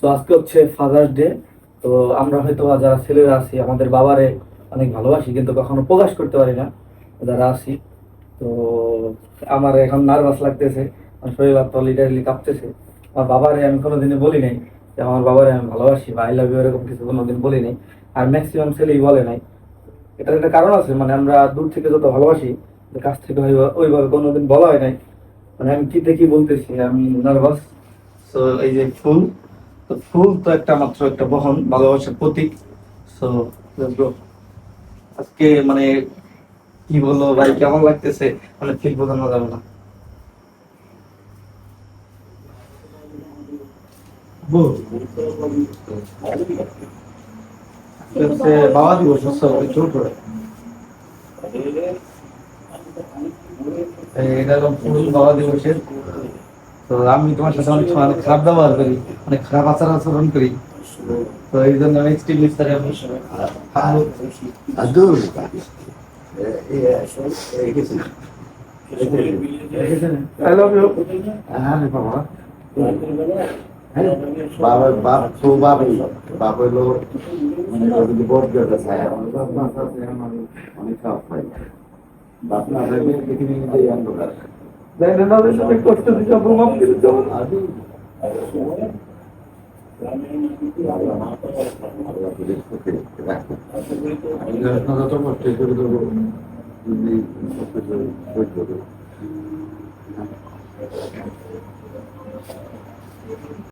তো আজকে হচ্ছে ফাদার্স ডে তো আমরা হয়তো যারা ছেলেরা আছি, আমাদের বাবারে অনেক ভালোবাসি, কিন্তু কখনো প্রকাশ করতে পারি না যারা আছি। তো আমার এখন নার্ভাস লাগতেছে, আমার শরীর তো লিটারলি কাঁপতেছে। আমার বাবারে আমি কোনোদিনই বলি নাই যে আমার বাবারে আমি ভালোবাসি বা আই লাভ ইউ এরকম কিছু কোনোদিন বলি নাই। আর ম্যাক্সিমাম ছেলেই বলে নাই। এটার একটা কারণ আছে মানে আমরা দূর থেকে যত ভালোবাসি কাছ থেকে ওইভাবে- কোনোদিন বলা হয় নাই। মানে আমি কি থেকে বলতেছি, আমি নার্ভাস তো এই যে ফুল ফুল তো একটা মাত্র একটা বহন, ভালোবাসার প্রতীক। সো আজকে মানে কি বলব ভাই, কেমন লাগতেছে? মানে ফিল বোঝানো যাবে না। বাবা দিবস বাবা দিবসের। তো আমি তোমার সাথে অনেক সময় অনেক খারাপ ব্যবহার করি অনেক খারাপ আচার আচরণ করি। তো এই জন্য আমি স্টিল মিস্টারে. আই লাভ ইউ আরে বাবা। বাবা বাপ তো বাবাই বাপ হইল মানে যদি বড় করে চায় আমার বাপ মা আছে আমার অনেক খারাপ পাই বাপ না পৃথিবী নিজেই অন্ধকার। আমাদের সাথে কষ্ট দিতে প্রমাণ করে দেবো আদি আল্লাহ